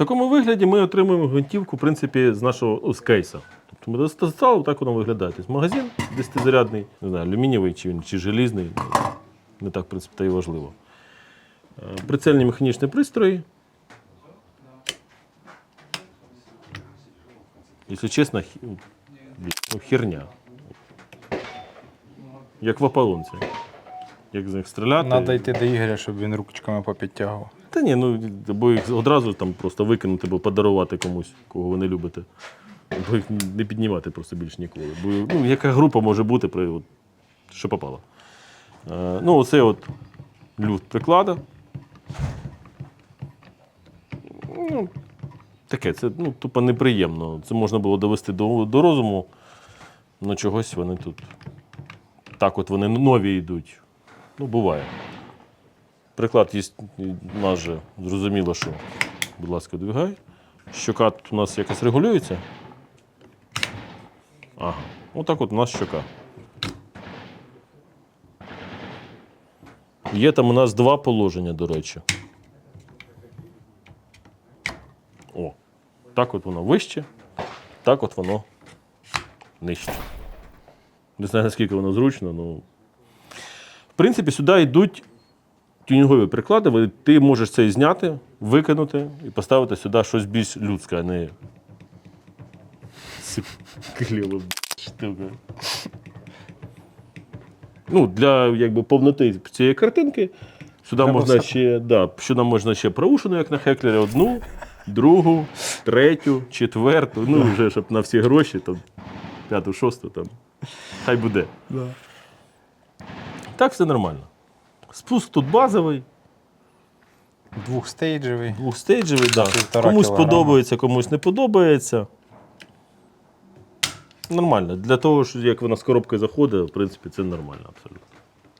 такому вигляді ми отримуємо гвинтівку, в принципі, з нашого ну, з кейса. Тобто ми достали, так воно виглядає. Тобто магазин 10-зарядний, не знаю, алюмінієвий чи, він, чи желізний, не так, в принципі, та й важливо. Е, Прицельні механічні пристрої. Якщо чесно, ну, херня. Як в ополонці. Як з них стріляти. Треба йти до Ігоря, щоб він ручками попідтягував. Та ні, ну або їх одразу там просто викинути, або подарувати комусь, кого ви не любите. Або їх не піднімати просто більш ніколи. Бо ну, яка група може бути, при, от, що попало. Е, ну, оце от люфт приклада. Ну, таке, це ну, тупо неприємно. Це можна було довести до, до розуму, але чогось вони тут. Так от вони нові йдуть. Ну, буває. Приклад є у нас же зрозуміло, що. Будь ласка, двигай. Щока тут у нас якось регулюється. Ага. Отак от у нас щока. Є там у нас два положення, до речі. О. Так от воно вище, так от воно нижче. Не знаю, наскільки воно зручно, ну. В принципі, сюди йдуть тюнінгові приклади, ти можеш це зняти, викинути і поставити сюди щось більш людське, а не кліва штука. Ну, для якби, повноти цієї картинки сюди Треба можна все- ще, да, сюди можна ще проушину, як на хеклері, одну, другу, третю, четверту, ну вже щоб на всі гроші, там, п'яту, шосту, там. Хай буде. Так все нормально. Спуск тут базовий, Двохстейджевий. двохстейджевий, да. Комусь кілограма. подобається, комусь не подобається. Нормально. Для того, що як вона з коробки заходить, в принципі, це нормально абсолютно.